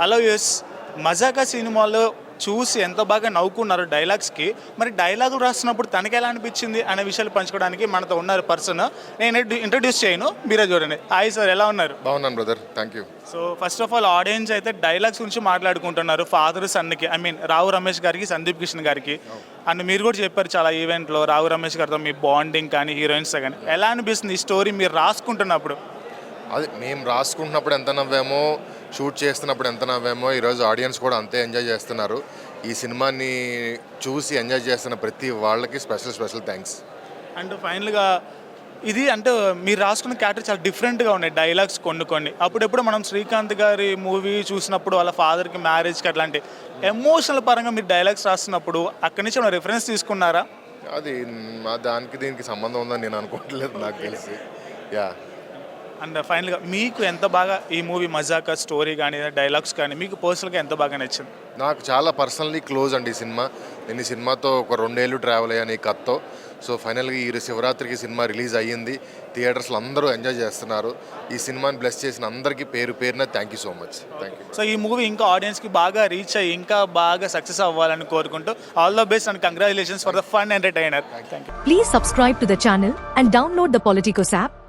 Hello use మజాకా సినిమాలో చూసి ఎంత బాగా నవ్వుకున్నారు డైలాగ్స్కి మరి డైలాగులు రాస్తున్నప్పుడు తనకి ఎలా అనిపించింది అనే విషయాలు పంచుకోవడానికి మనతో ఉన్నారు పర్సన్ నేను ఇంట్రడ్యూస్ చేయను మీరే చూడండి. హాయ్ సార్ ఎలా ఉన్నారు? బాగున్నాను brother thank you so first of all audience అయితే డైలాగ్స్ గురించి మాట్లాడుకుంటున్నారు ఫాదర్ సన్కి ఐ మీన్ రావు రమేష్ గారికి సందీప్ కిషన్ గారికి. అండ్ మీరు కూడా చెప్పారు చాలా ఈవెంట్లో రావు రమేష్ గారితో మీ బాండింగ్ కానీ హీరోయిన్స్ కానీ. ఎలా అనిపిస్తుంది ఈ స్టోరీ మీరు రాసుకుంటున్నప్పుడు? అది మేము రాసుకుంటున్నప్పుడు ఎంత నవ్వామో షూట్ చేస్తున్నప్పుడు ఎంత నవ్వామో ఈరోజు ఆడియన్స్ కూడా అంతే ఎంజాయ్ చేస్తున్నారు. ఈ సినిమాని చూసి ఎంజాయ్ చేస్తున్న ప్రతి వాళ్ళకి స్పెషల్ స్పెషల్ థ్యాంక్స్. అండ్ ఫైనల్గా ఇది అంటే మీరు రాసుకున్న క్యారెక్టర్ చాలా డిఫరెంట్గా ఉన్నాయి డైలాగ్స్ కొన్ని కొన్ని. అప్పుడెప్పుడు మనం శ్రీకాంత్ గారి మూవీ చూసినప్పుడు వాళ్ళ ఫాదర్కి మ్యారేజ్కి అట్లాంటి ఎమోషనల్ పరంగా మీరు డైలాగ్స్ రాస్తున్నప్పుడు అక్కడి నుంచి ఏమైనా రిఫరెన్స్ తీసుకున్నారా? అది మా దానికి దీనికి సంబంధం ఉందని నేను అనుకోవట్లేదు నాకు తెలిసి. యా. అండ్ ఫైనల్గా మీకు ఎంత బాగా ఈ మూవీ మజాకా స్టోరీ కానీ డైలాగ్స్ కానీ మీకు పర్సనల్గా ఎంత బాగా నచ్చింది? నాకు చాలా పర్సనల్లీ క్లోజ్ అండి ఈ సినిమా. నేను ఈ సినిమాతో ఒక రెండేళ్ళు ట్రావెల్ అయ్యాను ఈ కథతో సో ఫైనల్గా ఈ శివరాత్రికి సినిమా రిలీజ్ అయ్యింది. థియేటర్స్లో అందరూ ఎంజాయ్ చేస్తున్నారు. ఈ సినిమాని బ్లెస్ చేసిన అందరికీ పేరు పేరున thank you so much thank you so ఈ మూవీ ఇంకా ఆడియన్స్కి బాగా రీచ్ అయ్యి ఇంకా బాగా సక్సెస్ అవ్వాలని కోరుకుంటూ all the best and congratulations for the fun entertainer thank you Please subscribe to the channel and download the Politicos app.